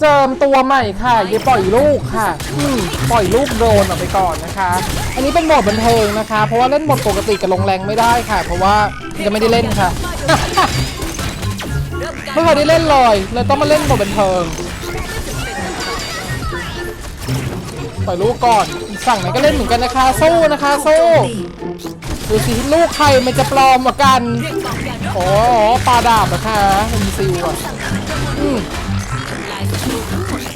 เจิมตัวใหม่ค่ะอย่าปล่อยลูกค่ะอืมปล่อยลูกโดนออกไปก่อนนะคะ อันนี้เป็นโหมดบันเทิงนะคะ เพราะว่าเล่นโหมดปกติกับลงแรงไม่ได้ค่ะ เพราะว่าจะไม่ได้เล่นค่ะไม่เคยได้เล่นเลยเลยต้องมาเล่นโหมดบันเทิงปล่อยลูกก่อนอีกฝั่งไหนก็เล่นเหมือนกันนะคะสู้นะคะสู้ดูสิลูกใครมันจะปลอมกว่ากันโอ้ปลาดาบนะคะมีซิลอะอืม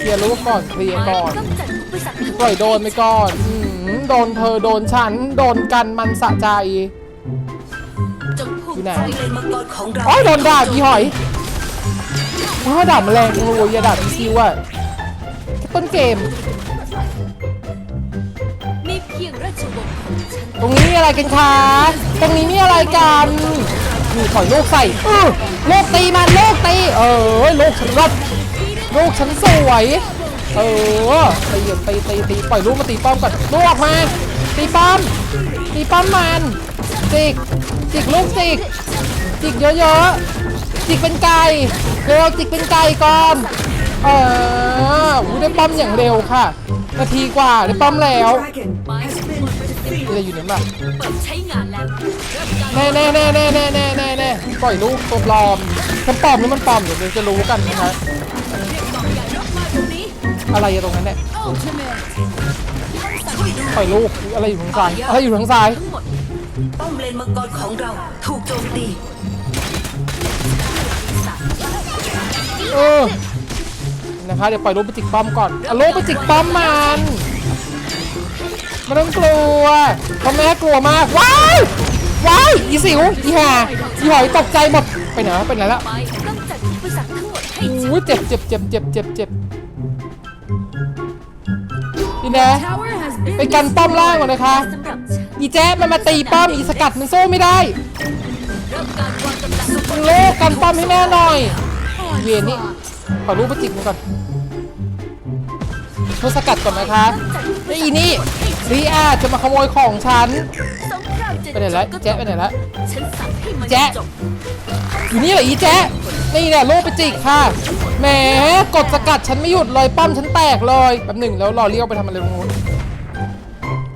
ลียร์ลูกก่อนเคลียร์ก่อนกำจัดอุปสรรคปล่อยโดนไปก่อนอืมโดนเธอโดนฉัน โดนกันมันสะใจจงภูที่มิไหนใจเลนมังกรของเราอ๋อโดนด่าอีหอยว้าด่าแมลงโอ้ยอย่าด่าอีซิวอะแค่ต้นเกมมีเพียงราชวงศ์ของฉันตรงนี้มีอะไรกันคะ ตรงนี้มีอะไรกันนี่ถอยลูกใส่อื้อลูกตีมันลูกตี เออลูกฉันรบ ลูกฉันสวย เออตีตีตีตีปล่อยลูกมาตีป้อมก่อนลูกออกมา ตีป้อม ตีป้อมมัน จิก จิกลูกจิก จิกเยอะๆ จิกเป็นไก่เร็วจิกเป็นไก่ก่อนเออได้ป้อมอย่างเร็วค่ะ นาทีกว่าได้ป้อมแล้วอะไรอยู่เนี่ยบ้างแน่แน่แน่แน่แน่แน่แน่ปล่อยลูกตัวปลอมถ้าปลอมหรือมันปลอมเดี๋ยวจะรู้กันนะครับ อะไรอยู่ตรงนั้นเนี่ย Ultimate ปล่อยลูกอะไรอยู่ทางซ้ายอะไรอยู่ทางซ้ายทั้งหมดป้อมเลนมังกรของเราถูกโจมตีเออนะคะเดี๋ยวปล่อยลูกไปจิกป้อมก่อนเอาลูกไปจิกป้อมมันไม่ต้องกลัวเพราะแม่กลัวมากว้ายว้ายอีสิวอีห่าอีหอยตกใจหมดไปไหนวะไปไหนละไปกำจัดอุปสรรคทั้งหมดให้อู้เจ็บเจ็บเจ็บเจ็บเจ็บเจ็บีแน่ไปกันป้อมล่างก่อนนะคะ อีแจ๊มันมาตีป้อมอีสกัดมันสู้ไม่ได้เริ่มการวางกำลังมึงโลกกันป้อมให้แม่หน่อย เวียนนี่ขอรูปไปจิกมันก่อนเพื่อสกัดก่อนนะคะไอ้อีนี่รีอาจะมาขโมยของฉัน ไปไหนละแจ๊ะไปไหนละฉันสั่งให้มันแจ๊ะจบอีนี่เหรออีแจ๊นี่แหละโลกไปจิกค่ะ แหมกดสกัดฉันไม่หยุดเลยป้อมฉันแตกเลยแป๊บหนึ่งแล้วรอเรียกไปทำอะไรตรงนู้น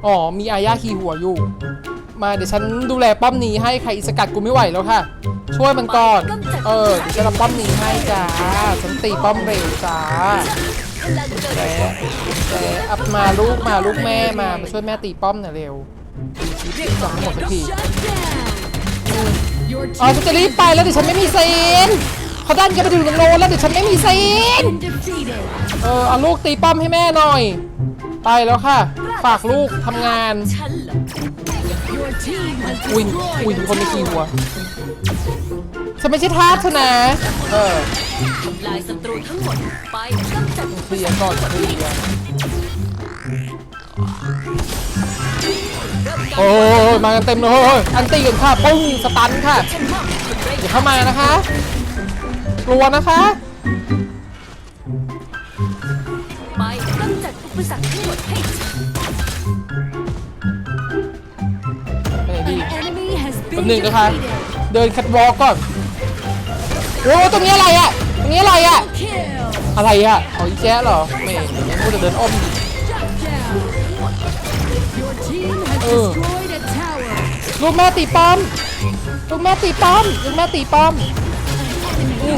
อ๋อมีอาญาขี่หัวอยู่ มาเดี๋ยวฉันดูแลป้อมนี้ให้ใครอีสกัดกูไม่ไหวแล้วค่ะ ช่วยมันก่อน เออเดี๋ยวฉันรับป้อมนี้ให้จ้าฉันตีป้อมเร็วจ้าพลังเกิดแต่แต่อัพมาลูกมาลูกแม่มามาช่วยแม่ตีป้อมหน่อยเร็วตีชีวิตจังหมดสักทีอ๋อฉันจะรีบไปแล้วเดี๋ยวฉันไม่มีซีน เขาดันกันไปถึงตรงโน้นแล้วเดี๋ยวฉันไม่มีซีนเออเอาลูกตีป้อมให้แม่หน่อย ไปแล้วค่ะ ฝากลูกทำงานอุ้ยอุ้ยคนไมีขี่หัวฉันไม่ใช่ทาสนะ เออลายศัตรูทั้งหมดไปกำจัดเคลียก่อนเคลียโอ้ยมากันเต็มเลยอันตีกันค่ะปุ้งสตันค่ะอย่าเข้ามานะคะ กลัวนะคะ ไปกำจัดอุปสรรคทั้งหมดให้ฉันไปไหนดีแป๊บหนึ่งนะคะเดินคัดวอล์กก่อนโอ้ตรงนี้อะไรอะตรงนี้อะไรอะอะไรอะเอาอีแจ๊ะเหรอไม่ไม่พูดจะเดินอ้อมดิเออลูกแม่ตีป้อมลูกแม่ตีป้อมลูกแม่ตีป้อมอืม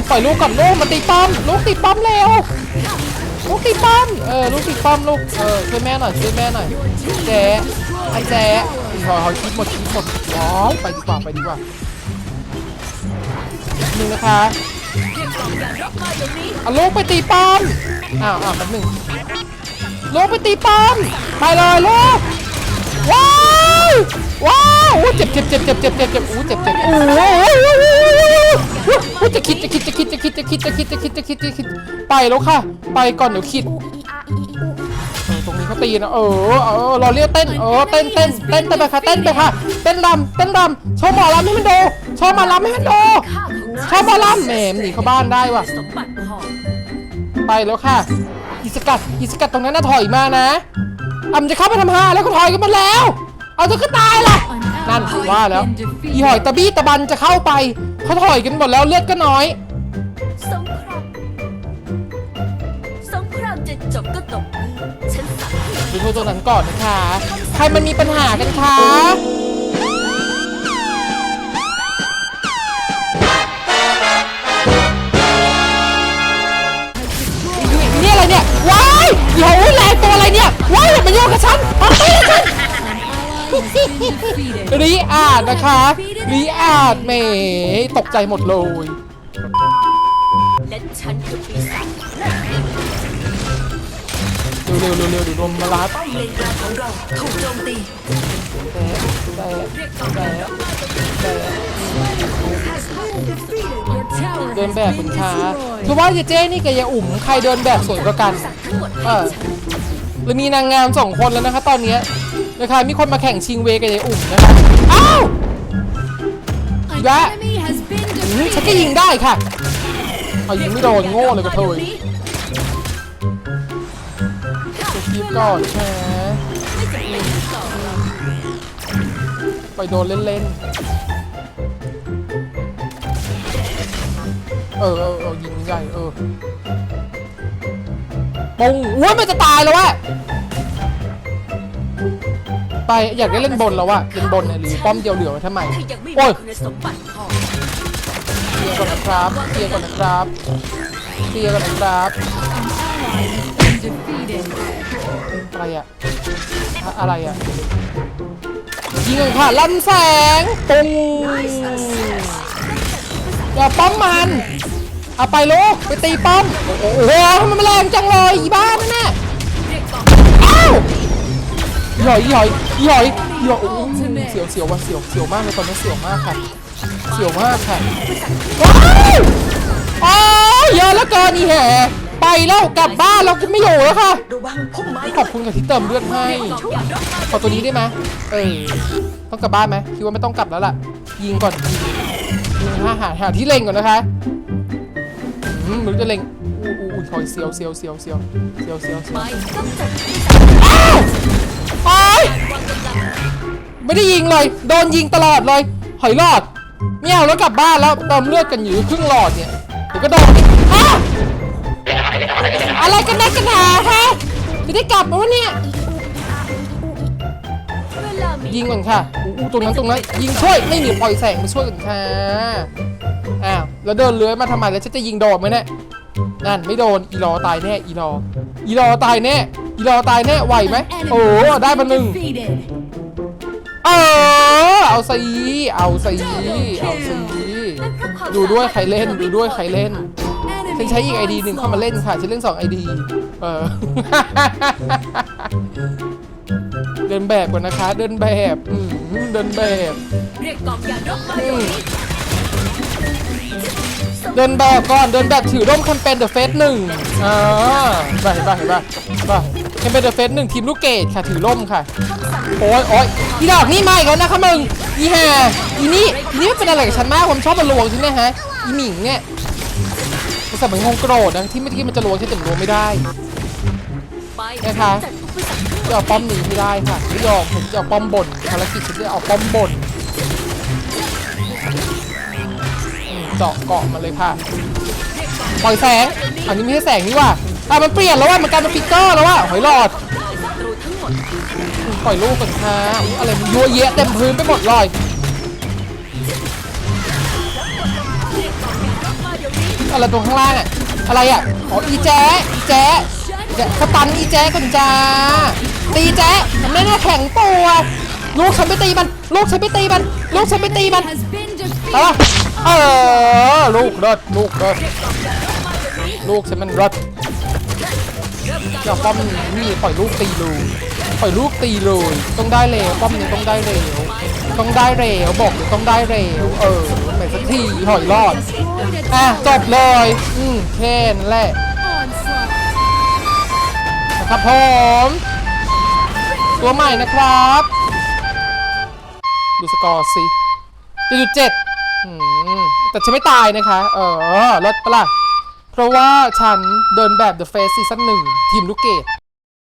ปล่อยลูกก่อนลูกมาตีป้อมลูกตีป้อมเร็วลูกตีป้อมเออลูกตีป้อมลูกเออช่วยแม่หน่อยช่วยแม่หน่อยแจ๊ไอ้แจ๊ะหอยหอยคิดหมดคิดหมดอ๋อไปดีกว่าไปดีกว่าหนึ่งนะคะเอาวนี้เอาลูกไปตีป้อมอ้าวอ้าวแป๊บหนึ่งลูกไปตีป้อมไปเลยลูกว้าว ว้าวเจ็บเจ็บเจ็บเจ็บเจ็บเจ็บเจ็บอู้เจ็บเจ็บอู้อู้จะคิดจะคิดจะคิดจะคิดจะคิดจะคิดจะคิดจะคิดจะคิดไปแล้วค่ะ ไปก่อนเดี๋ยวคิดตรงนี้เขาตีนะเออเออรอเรียกเต้นเออเต้นเต้นเต้นไปค่ะเต้นไปค่ะเต้นรำเต้นรำโชว์หมอรำให้มันดูโชว์หมอรำให้มันดูโชว์หมอรำแหมหนีเข้าบ้านได้ว่ะไปแล้วค่ะอิสกัดอิสกัดตรงนั้นน่ะถอยมานะอ่ำจะเข้าไปทำหาแล้วก็ถอยกันมดแล้ว เอาจะก็ตายล่ะนั่นว่าแล้วอีหอยตะบี้ตะบันจะเข้าไปเขาถอยกันหมดแล้วเลือดก็น้อยสงครามจบก็ตกฉันสั่งให้ดูโทรตรงนั้นก่อนนะคะ ใครมันมีปัญหากันคะนี่อะไรเนี่ย ว้ายเดี๋ยวแรงตัวอะไรเนี่ย ว้ายอย่ามาโยกกับฉันเอาไปเลยฉัน รีอาดนะคะ รีอาดเมตกใจหมดเลยและฉันคือปีศาจเร็วเร็วเร็วเร็วเดี๋ยวโดนมาลัดป้อมเลนกลางของเราถูกโจมตีแต่เรียกกองทัพรบมาโจมตีแต่ Your tower เดินแบบคุณคะคือว่าเจเจ้นี่กับยายอุ๋มใครเดินแบบสวยกว่ากันสัตว์ทั้งหมดเออหรือมีนางงามสองคนแล้วนะคะตอนเนี้ย นะคะมีคนมาแข่งชิงเวกับยายอุ๋มนะคะอ้าว An That- enemy has been อืม defeated. ฉันก็ยิงได้ค่ะเอายิงไม่โดนโง่เลยกระเทยจะคีบก่อนแชไม่จำเป็นต้องต่อไปโดนเล่นๆเออเออเออยิงใหญ่เออปุ้งอุ้ยมันจะตายแล้ววะ ไปอยากได้เล่นบนแล้ววะเล่นบนเนี่ยหรือป้อมเดียวเหลือไว้ทำไมถ้ายังไม่มีโอ้ย คุณสมบัติพอเคลียร์ก่อนนะครับเคลียร์ก่อนนะครับเคลียร์ก่อนนะครับ Defeated. อะไรอะอะอะไรอะยิงเลยค่ะลั่นแสงปุ้งอย่าป้อมมันเอาไปลูกไปตีป้อมโอ้โหโอ้โหทำไมมันแรงจังเลยอีบ้านั่นน่ะ หย่อยหย่อยหย่อยหย่อยโอ้โหเสียวเสียวว่ะเสียวเสียวมากเลยตอนนี้เสียวมากค่ะ เสียวมากค่ะว้าวอ้าวเยอะแล้วเกินอีแห่ไปแล้วกลับบ้านเราก็ไม่อยู่แล้วค่ะระวังพุ่มไม้ขอบคุณกับที่เติมเลือดให้กองยานรบมาขอตัวนี้ได้ไหมเออต้องกลับบ้านไหมคิดว่าไม่ต้องกลับแล้วล่ะ ยิงก่อนยิงยิงหาหาหาที่เล็งก่อนนะคะอืมหรือจะเล็งอู้อู้อู้ถอยเสียวเสียวเสียวเสียวเสียวเสียวเสียวไม้กำจัดปีศาจอ้าว โอ๊ยไม่ได้ยิงเลย โดนยิงตลอดเลย หอยหลอดไม่เอาแล้วกลับบ้านแล้วเติมเลือดกันอยู่ครึ่งหลอดเนี่ยเดี๋ยวก็โดนอ้าวอะไรกันนักกันหาฮะจะได้กลับไหมวะเนี่ย ยิงก่อนค่ะอู้ตรงนั้นตรงนั้น ยิงช่วยไม่มีปล่อยแสงมาช่วยกันค่ะ อ้าว แล้วเดินเลื้อยมาทำไมแล้วฉันจะยิงโดนไหมเนี่ย นั่นไม่โดน อีรอตายแน่ อีรอ อีรอตายแน่ อีรอตายแน่ไหวไหมโอ้ได้มาหนึ่งเออเอาสิเอาสิเอาสิดูด้วยใครเล่นดูด้วยใครเล่นฉันใช้อีกไอดีหนึ่งเข้ามาเล่นค่ะฉันเล่นสองไอดีเออเดินแบบก่อนนะคะ เดินแบบอืมเดินแบบเรียกกองยารบมา เดี๋ยวนี้เดินแบบก่อนเดินแบบถือร่มแคมเปญเดอะเฟสหนึ่งอ่าไปเห็นป่ะเห็นป่ะเห็นป่ะแคมเปญเดอะเฟสหนึ่งทีมลูกเกดค่ะถือร่มค่ะโอ้ยโอ้ยอีดอกนี่มาอีกแล้วนะคะมึงอีห่อีนี่อีนี่ไม่เป็นอะไรกับฉันมากผมชอบมันลวงฉันเนะฮะอีหมิงเนี่ยมันสมัยคงโกรธนะที่เมื่อกี้มันจะลวงฉันแต่มันลวงไม่ได้นะคะจัดอุปสรรคทั้งหมจะเอาป้อมหนีไม่ได้ค่ะไม่ยอมผมจะเอาป้อมบนภารกิจฉันจะเอาป้อมบน เจาะเกาะมาเลยค่ะปล่อยแสง อันนี้ไม่ใช่แสงนี่ว่าอะมันเปลี่ยนแล้วว่ามันกลายเป็นฟิกเกอร์แล้วว่าหอยหลอดปล่อยลูกก่อนค่ะอะไรมันยัวเยะเต็มพื้นไปหมดเลยมาเดี๋ยอะไรตรงข้างล่างอะอะไรอะอ๋ออีแจ๊อีแจ๊ะอีแจ๊ะสตันอีแจ๊ก่อนจ้าตีแจ๊ไม่น่าแข็งตัวลูกฉันไปตีมัน ลูกฉันไปตีมัน ลูกฉันไปตีมันอา defeated. ล่ะเออ ลูกรถลูกรถลูกฉันมันรถอย่าป้อมนี่ปล่อยลูกตีเลยปล่อยลูกตีเลยต้องได้เร็วป้อมนี้ต้องได้เร็วต้องได้เร็วบอกเลยต้องได้เร็วเออไหนสักทีหอยรอดอะจบเลยอืมแค่นั้นแหละนะครับผมตัวใหม่นะครับ ดูสกอร์สิจะจุดเจ็ดอืม แต่ฉันไม่ตายนะคะ เออลดปะล่ะ เพราะว่าฉันเดินแบบ The Face สั้นหนึ่งทีมลูกเกด